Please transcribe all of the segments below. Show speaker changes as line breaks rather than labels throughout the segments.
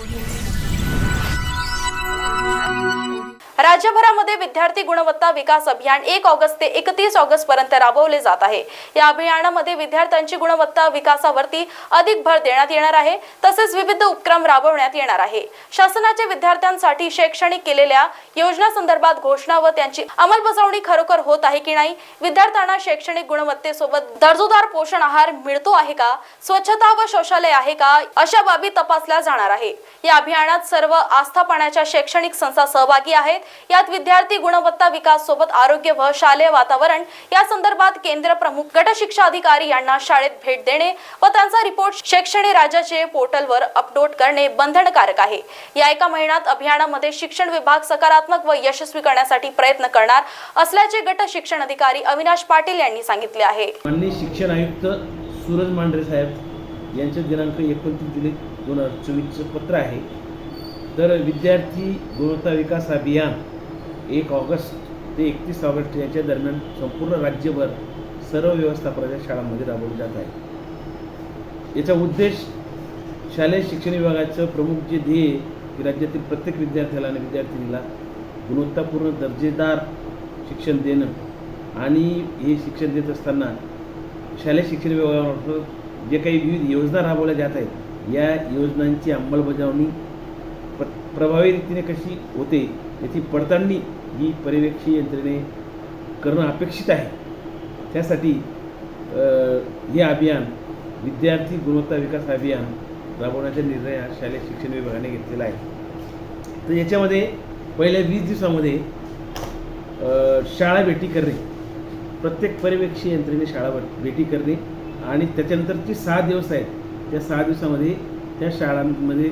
Audio राज्यभरामध्ये विद्यार्थी गुणवत्ता विकास अभियान एक ऑगस्ट ते एकतीस ऑगस्ट पर्यंत राबवले जात आहे. या अभियानामध्ये विद्यार्थ्यांची गुणवत्ता विकासावरती अधिक भर देण्यात येणार आहे तसेच विविध उपक्रम राबवण्यात येणार आहे. शासनाच्या विद्यार्थ्यांसाठी शैक्षणिक केलेल्या योजना संदर्भात घोषणा व त्यांची अंमलबजावणी खरोखर होत आहे की नाही विद्यार्थ्यांना शैक्षणिक गुणवत्तेसोबत दर्जेदार पोषण आहार मिळतो आहे का स्वच्छता व शौचालय आहे का अशा बाबी तपासल्या जाणार आहे. या अभियानात सर्व आस्थापनाच्या शैक्षणिक संस्था सहभागी आहेत यात विद्यार्थी गुणवत्ता विकास सोबत आरोग्य व शालेय वातावरण या संदर्भात केंद्र प्रमुख गट शिक्षा अधिकारी यांना शाळेत भेट देणे व त्यांचा रिपोर्ट शैक्षणिक राज्याचे पोर्टलवर अपलोड करणे बंधनकारक आहे. या एका महिन्यात अभियानामध्ये शिक्षण विभाग सकारात्मक व यशस्वी करण्यासाठी प्रयत्न करणार असल्याचे गट शिक्षण अधिकारी अविनाश पाटील यांनी सांगितले आहे.
शिक्षण आयुक्त सूरज मांढरे साहेब यांच्या दिनांक एकोणतीस जुलै दोन हजार चोवीसचं पत्र आहे. तर विद्यार्थी गुणवत्ता विकास अभियान एक ऑगस्ट ते एकतीस ऑगस्ट याच्या दरम्यान संपूर्ण राज्यभर सर्व व्यवस्थापनाच्या शाळांमध्ये राबवली जात आहे. याचा उद्देश शालेय शिक्षण विभागाचं प्रमुख जे ध्येय आहे की राज्यातील प्रत्येक विद्यार्थ्याला आणि विद्यार्थिनीला गुणवत्तापूर्ण दर्जेदार शिक्षण देणं आणि हे शिक्षण देत असताना शालेय शिक्षण विभागामार्फत जे काही विविध योजना राबवल्या जात आहेत या योजनांची अंमलबजावणी प्र प्रभावी रीतीने कशी होते याची पडताळणी ही पर्यवेक्षी यंत्रणे करणं अपेक्षित आहे. त्यासाठी हे अभियान विद्यार्थी गुणवत्ता विकास अभियान राबवण्याचा निर्णय हा शालेय शिक्षण विभागाने घेतलेला आहे. तर याच्यामध्ये पहिल्या वीस दिवसामध्ये शाळा भेटी करणे प्रत्येक पर्यवेक्षी यंत्रणेने शाळा भेटी करणे आणि त्याच्यानंतरचे सहा दिवस आहेत त्या सहा दिवसामध्ये त्या शाळांमध्ये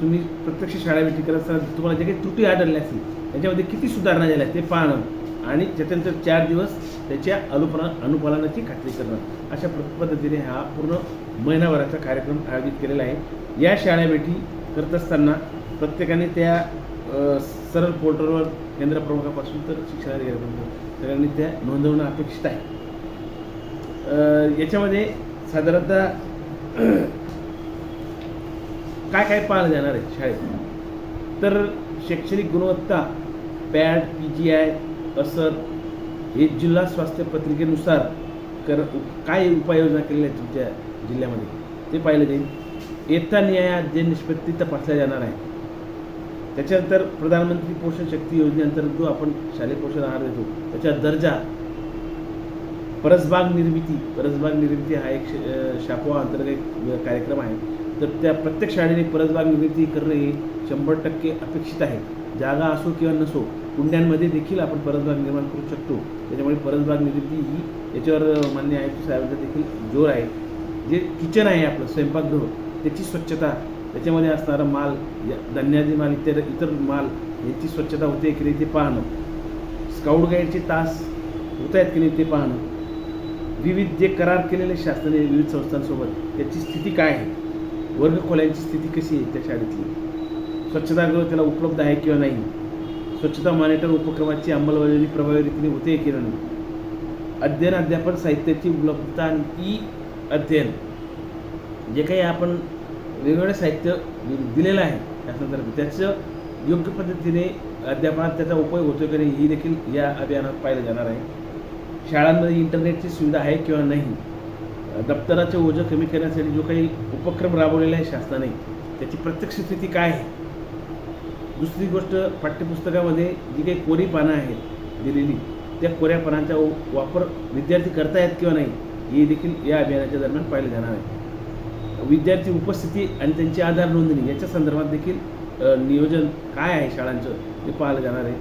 तुम्ही प्रत्यक्ष शाळा भेटी करत असताना तुम्हाला जे काही त्रुटी आढळल्या असतील त्याच्यामध्ये किती सुधारणा झाल्या ते पाहणं आणि त्याच्यानंतर चार दिवस त्याच्या अनुपला अनुपालनाची खात्री करणं. अशा पद्धतीने हा पूर्ण महिनाभराचा कार्यक्रम आयोजित केलेला आहे. या शाळा भेटी करत असताना प्रत्येकाने त्या सरळ पोर्टलवर केंद्रप्रमुखापासून तर शिक्षणाधिकाऱ्यापर्यंत सगळ्यांनी त्या नोंदवणं अपेक्षित आहे. याच्यामध्ये साधारणतः काय काय पाळलं जाणार आहे शाळेत? तर शैक्षणिक गुणवत्ता पॅड पी जी आय असर हे जिल्हा स्वास्थ्य पत्रिकेनुसार कर काय उपाययोजना केलेल्या आहेत तुमच्या जिल्ह्यामध्ये? ते पाहिलं जाईल. येता न्याय जे निष्पत्ती तपासल्या जाणार आहे. त्याच्यानंतर प्रधानमंत्री पोषण शक्ती योजनेअंतर्गत जो आपण शालेय पोषण आहार देतो त्याचा दर्जा परसबाग निर्मिती परसबाग निर्मिती हा एक श- अंतर्गत एक कार्यक्रम आहे. तर त्या प्रत्येक शाळेने परसबाग निर्मिती करणे हे शंभर टक्के अपेक्षित आहे. जागा असो किंवा नसो कुंड्यांमध्ये देखील आपण परसबाग निर्माण करू शकतो. त्याच्यामुळे परसबाग निर्मिती ही याच्यावर मान्य आयुक्त साहेबांचा देखील जोर आहे. जे किचन आहे आपलं स्वयंपाकगृह त्याची स्वच्छता त्याच्यामध्ये असणारा माल या- माल इतर इतर माल याची स्वच्छता होते की नाही ते पाहणं. स्काउट गाईडचे तास होत आहेत की नाही ते पाहणं. विविध जे करार केलेले शासनाने विविध संस्थांसोबत त्याची स्थिती काय आहे? वर्गखोल्यांची स्थिती कशी आहे त्या शाळेतली? स्वच्छतागृह त्याला उपलब्ध आहे किंवा नाही? स्वच्छता मॉनिटर उपक्रमाची अंमलबजावणी प्रभावी रीतीने होते की नाही? अध्ययन अध्यापन साहित्याची उपलब्धता आणि ई अध्ययन जे काही आपण वेगवेगळं साहित्य दिलेलं आहे त्या संदर्भात. त्याचं योग्य पद्धतीने अध्यापनात त्याचा उपयोग होतो की नाही ही देखील या अभियानात पाहिलं जाणार आहे. शाळांमध्ये इंटरनेटची सुविधा आहे किंवा नाही? दप्तराचे ओझं कमी करण्यासाठी जो काही उपक्रम राबवलेला आहे शासनाने त्याची प्रत्यक्ष स्थिती काय आहे? दुसरी गोष्ट पाठ्यपुस्तकामध्ये जी काही कोरी पानं आहेत दिलेली त्या कोऱ्या पानांचा वापर विद्यार्थी करतायत किंवा नाही हे देखील या अभियानाच्या दरम्यान पाहिलं जाणार आहे. विद्यार्थी उपस्थिती आणि त्यांची आधार नोंदणी याच्या संदर्भात देखील नियोजन काय आहे शाळांचं ते पाहिलं जाणार आहे.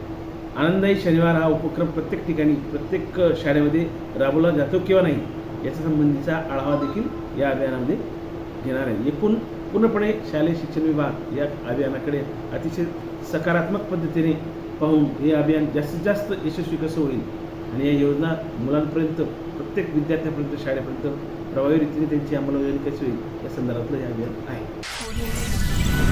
आनंददायी शनिवार हा उपक्रम प्रत्येक ठिकाणी प्रत्येक शाळेमध्ये राबवला जातो किंवा नाही याच्या संबंधीचा आढावा देखील या अभियानामध्ये घेणार आहे. एकूण पूर्णपणे शालेय शिक्षण विभाग या अभियानाकडे अतिशय सकारात्मक पद्धतीने पाहून हे अभियान जास्तीत जास्त यशस्वी कसं होईल आणि या योजना मुलांपर्यंत प्रत्येक विद्यार्थ्यापर्यंत शाळेपर्यंत प्रभावी रीतीने त्यांची अंमलबजावणी कशी होईल या संदर्भातलं हे अभियान आहे.